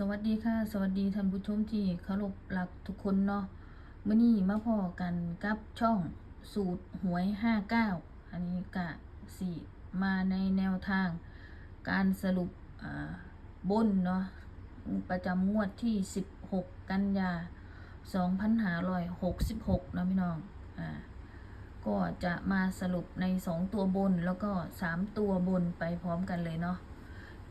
สวัสดีค่ะ สวัสดีท่านผู้ชมที่เคารพรักทุกคนเนาะมื้อนี้มาพอกันกับช่องสูตรหวย 59 อันนี้กะสิมาในแนวทาง การสรุปบนเนาะประจำงวดที่ 16 กันยา 2566นาะพี่น้อง อ่า ก็จะมาสรุปใน 2 ตัวบนแล้วก็ 3 ตัวบนไปพร้อมกันเลยเนาะ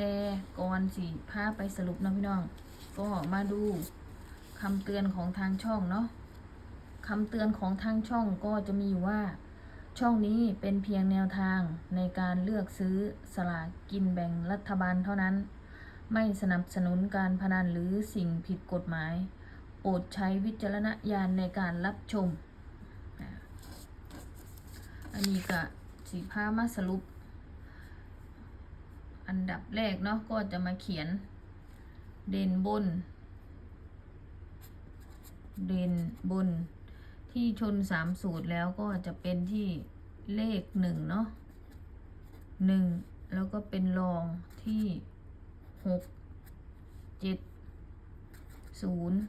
แต่ก่อนสิพาไปสรุปนะพี่น้อง ก็มาดูคำเตือนของทางช่องเนาะคำเตือนของทางช่องก็จะมีอยู่ว่า ช่องนี้เป็นเพียงแนวทางในการเลือกซื้อสลากกินแบ่งรัฐบาลเท่านั้น ไม่สนับสนุนการพนันหรือสิ่งผิดกฎหมาย โปรดใช้วิจารณญาณในการรับชม อันนี้ก็สีผ้ามาสรุป อันดับแรกเนาะก็จะมาเขียนเด่นบน เด่นบนที่ชนสามสูตรแล้วก็จะเป็นที่เลขหนึ่งเนาะหนึ่งแล้วก็เป็นรองที่หกเจ็ดศูนย์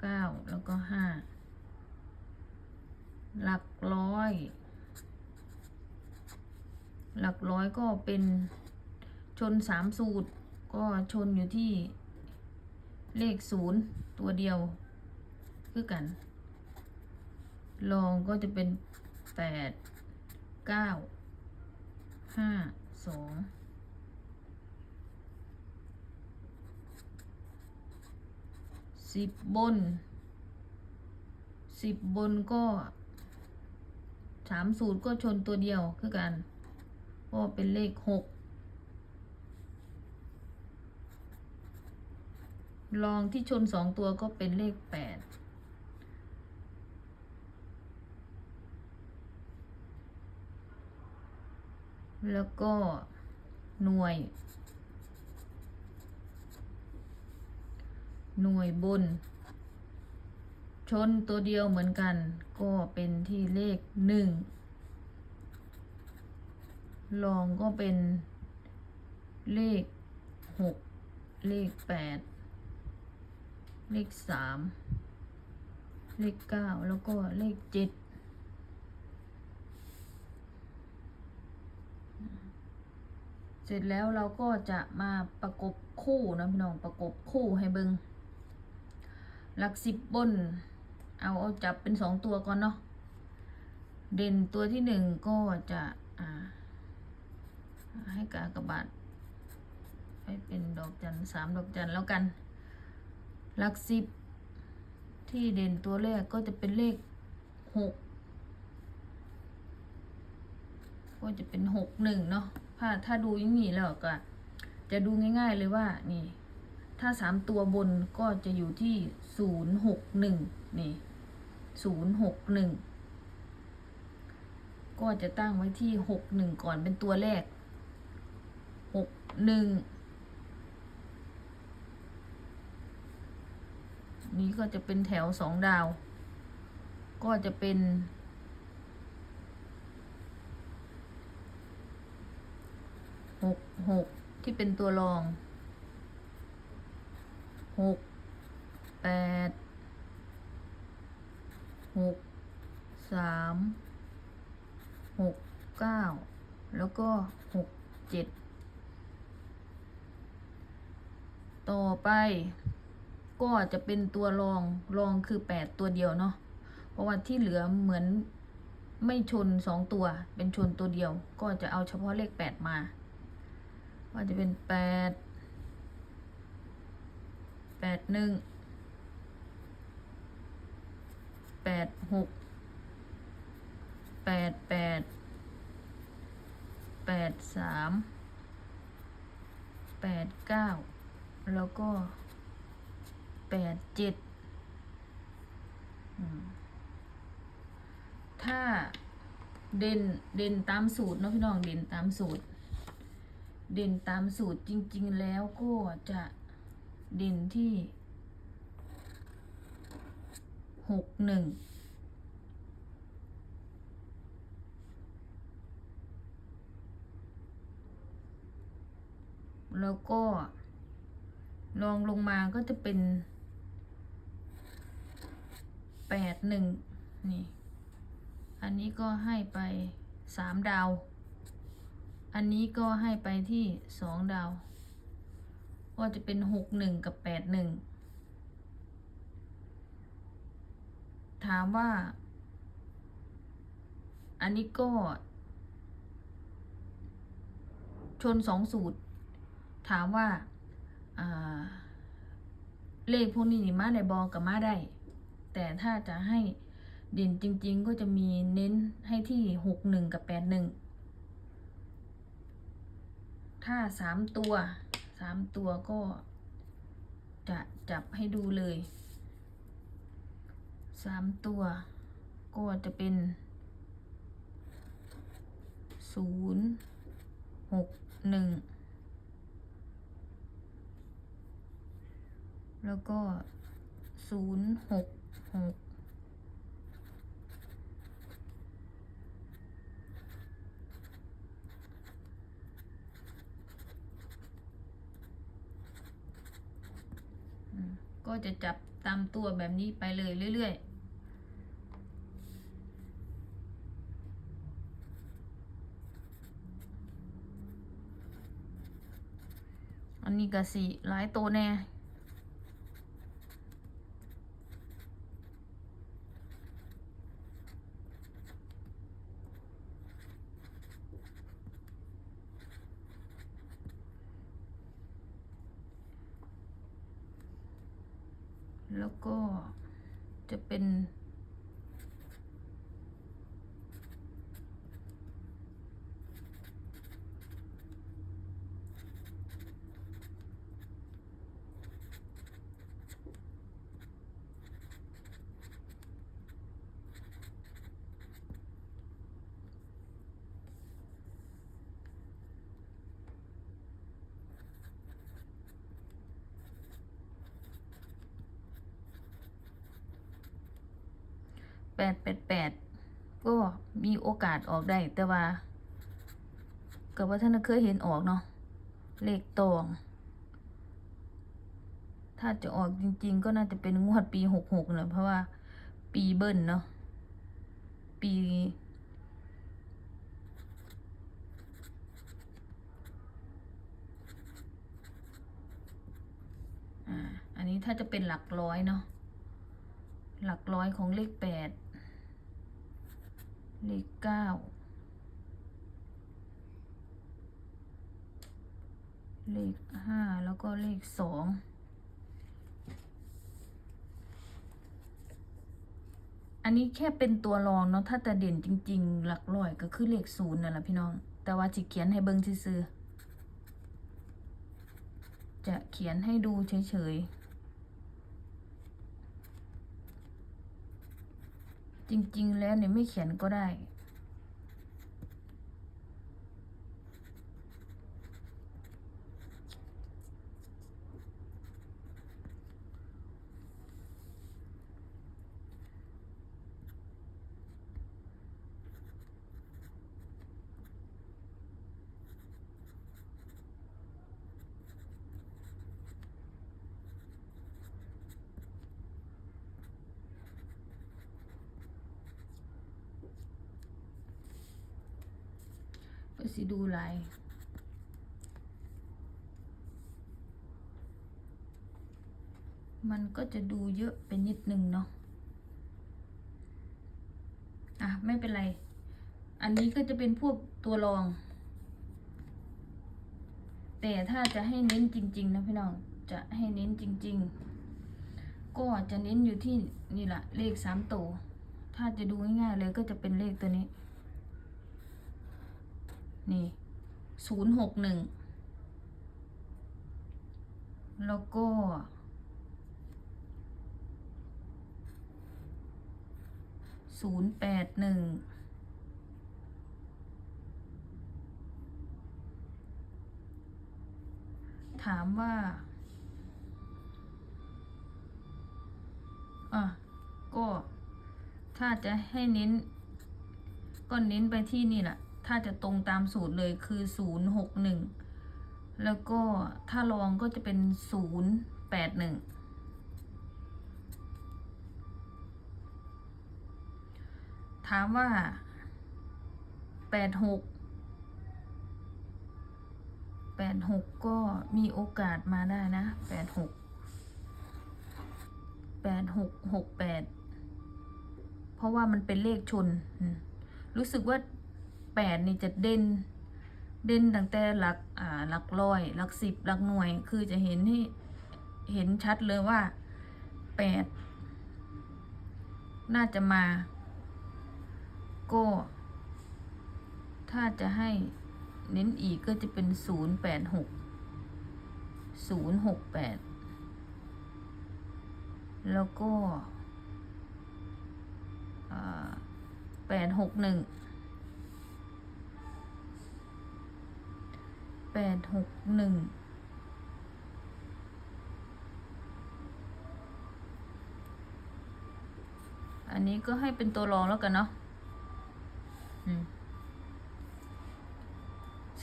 เก้าแล้วก็ห้าหลักร้อย หลักร้อยก็เป็น ชนสามสูตร ก็ชนอยู่ที่เลขศูนย์ตัวเดียว คือกัน ลองก็จะเป็นแปดเก้าห้าสองสิบบนสิบบนก็สามสูตรก็ชนตัวเดียวคือกันเพราะว่าเป็นเลขหก ลองที่ชนสองตัวก็เป็นเลขแปดแล้วก็หน่วย หน่วยบน ชนตัวเดียวเหมือนกัน ก็เป็นที่เลขหนึ่งลองก็เป็นเลขหกเลขแปด เลขสามเลขเก้าแล้วก็เลขเจ็ดเสร็จแล้วเราก็จะมาประกบคู่นะพี่น้องประกบคู่ให้เบิงหลักสิบบน เอาเอาจับเป็นสองตัวก่อนเนาะเด่นตัวที่หนึ่งก็จะให้กากระบาทให้เป็นดอกจันสามดอกจันแล้วกัน หลักสิบ ที่เด่นตัวแรกก็จะเป็นเลขหกก็จะเป็นหกหนึ่งเนาะถ้าถ้าดูอย่างนี้แล้วก็ จะดูง่าย ๆเลยว่านี่ ถ้าสามตัวบนก็จะอยู่ที่ศูนย์หกหนึ่งนี่ศูนย์หกหนึ่งก็จะตั้งไว้ที่หกหนึ่งก่อนเป็นตัวแรกหกหนึ่ง นี้ก็จะเป็นแถวสองดาว ก็จะเป็นหกหกที่เป็นตัวรองหกแปดหกสามหกเก้าแล้วก็หกเจ็ดต่อไป ก็จะเป็นตัวรองรองคือแปดตัวเดียวเนาะเพราะว่าที่เหลือเหมือนไม่ชนสองตัว เป็นชนตัวเดียว ก็จะเอาเฉพาะเลขแปดมาก็จะเป็นแปดแปดหนึ่งแปดหกแปดแปดแปดสามแปดเก้าแล้วก็ แปดเจ็ดถ้าเด่นเด่นตามสูตรเนาะพี่น้องเด่นตามสูตร เด่นตามสูตรจริง ๆ แล้วก็จะเด่นที่หกหนึ่งแล้วก็ลองลงมาก็จะเป็น แปดหนึ่งนี่ อันนี้ก็ให้ไปสามดาว อันนี้ก็ให้ไปที่สองดาว ก็จะเป็นหกหนึ่งกับแปดหนึ่งถามว่า อันนี้ก็ ชนสองสูตร ถามว่า เลขพวกนี้นี่มาในบอกกับมาได้ แต่ถ้าจะให้เด่นจริง ๆ ก็จะมีเน้นให้ที่หกหนึ่งกับแปดหนึ่งถ้าสามตัวสามตัวก็จะจับให้ดูเลยสามตัวก็จะเป็นศูนย์หกหนึ่งแล้วก็ศูนย์หก หกก็จะจับตามตัวแบบนี้ไปเลยเรื่อย ๆอันนี้ก็สีหลายตัวแน่ แล้วก็จะเป็น แปดแปดแปดก็มีโอกาสออกได้แต่ว่ากับว่าท่านเคยเห็นออกเนาะเลขตองถ้าจะออกจริง ๆ ก็น่าจะเป็นงวดปีหกหกเนะเพราะว่าปีเบิ้ลเนาะปี อันนี้ถ้าจะเป็นหลักร้อยเนาะหลักร้อยของเลขแปด เลขเก้าเลขห้าแล้วก็เลขสองอันนี้แค่เป็นตัวรองเนาะถ้าจะเด่นจริง ๆ หลักร้อยก็คือเลขศูนย์นั่นแหละพี่น้อง แต่ว่าจิเขียนให้เบิ้งซื่อๆจะเขียนให้ดูเฉยๆ จริง ๆ แล้วเนี่ยไม่เขียนก็ได้ ก็สิดูลายมันก็จะดูเยอะไปนิดนึงเนาะ อะ ไม่เป็นไร อันนี้ก็จะเป็นพวกตัวรอง แต่ถ้าจะให้เน้นจริง ๆ นะพี่น้อง จะให้เน้นจริง ๆ ก็จะเน้นอยู่ที่นี่แหละเลขสามตัว ถ้าจะดูง่ายๆเลยก็จะเป็นเลขตัวนี้ นี่ศูนย์หกหนึ่งแล้วก็ศูนย์แปดหนึ่งถามว่าอะก็ถ้าจะให้เน้น ก็เน้นไปที่นี่แหละ ถ้าจะตรงตามสูตรเลยคือศูนย์หกหนึ่งแล้วก็ถ้ารองก็จะเป็นศูนย์แปดหนึ่งถามว่าแปดหกแปดหกก็มีโอกาสมาได้นะแปดหกแปดหกหกแปดเพราะว่ามันเป็นเลขชน รู้สึกว่า แปดนี่จะเด่น เด่นตั้งแต่หลักอ่าหลักร้อยหลักสิบหลักหน่วย คือจะเห็นที่เห็นชัดเลยว่าแปดน่าจะมา ก็ ถ้าจะให้เน้นอีกก็จะเป็นศูนย์แปดหกศูนย์หกแปดแล้วก็แปดหกหนึ่ง แปดหกหนึ่งอันนี้ก็ให้เป็นตัวรองแล้วกันเนาะ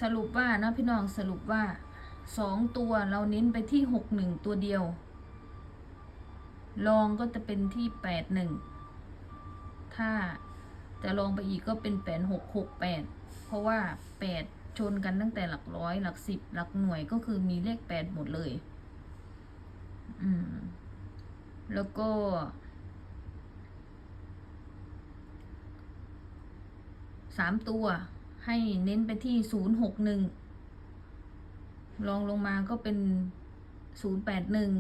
สรุปว่านะพี่น้องสรุปว่าสองตัวเราเน้นไปที่หกหนึ่งตัวเดียว ลองก็จะเป็นที่แปดหนึ่งถ้าจะลองไปอีกก็เป็นแปดหกหกแปดเพราะว่าแปด ชนกันตั้งแต่หลักร้อย หลักสิบ หลักหน่วยก็คือมีเลขแปดหมดเลย อืม แล้วก็ สามตัวให้เน้นไปที่ศูนย์หกหนึ่งลองลงมาก็เป็นศูนย์แปดหนึ่ง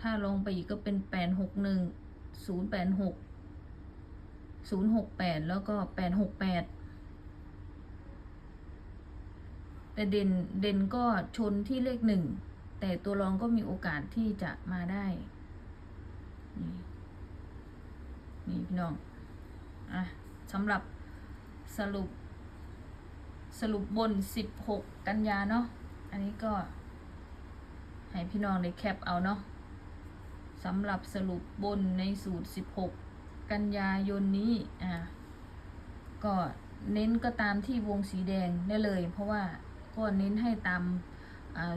ถ้าลงไปอีกก็เป็นแปดหกหนึ่งศูนย์แปดหกศูนย์หกแปดแล้วก็แปดหกแปด แต่เด่นเด่นก็ชนที่เลขหนึ่ง แต่ตัวรองก็มีโอกาสที่จะมาได้ นี่นี่พี่น้อง อะสำหรับสรุป สรุปบน 16 กันยาเนาะ อันนี้ก็ ให้พี่น้องได้แคปเอาเนาะสำหรับสรุปบนในสูตร 16 กันยายนนี้ อ่าก็เน้นก็ตามที่วงสีแดงได้เลย เพราะว่า ก็เน้นให้ตาม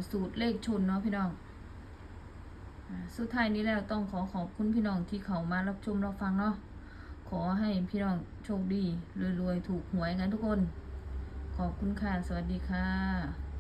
สูตรเลขชนเนาะพี่น้องสุดท้ายนี้แล้วต้องขอขอบคุณพี่น้องที่เขามารับชมรับฟังเนาะขอให้พี่น้องโชคดีรวยๆถูกหวยกันทุกคน ขอบคุณค่ะ สวัสดีค่ะ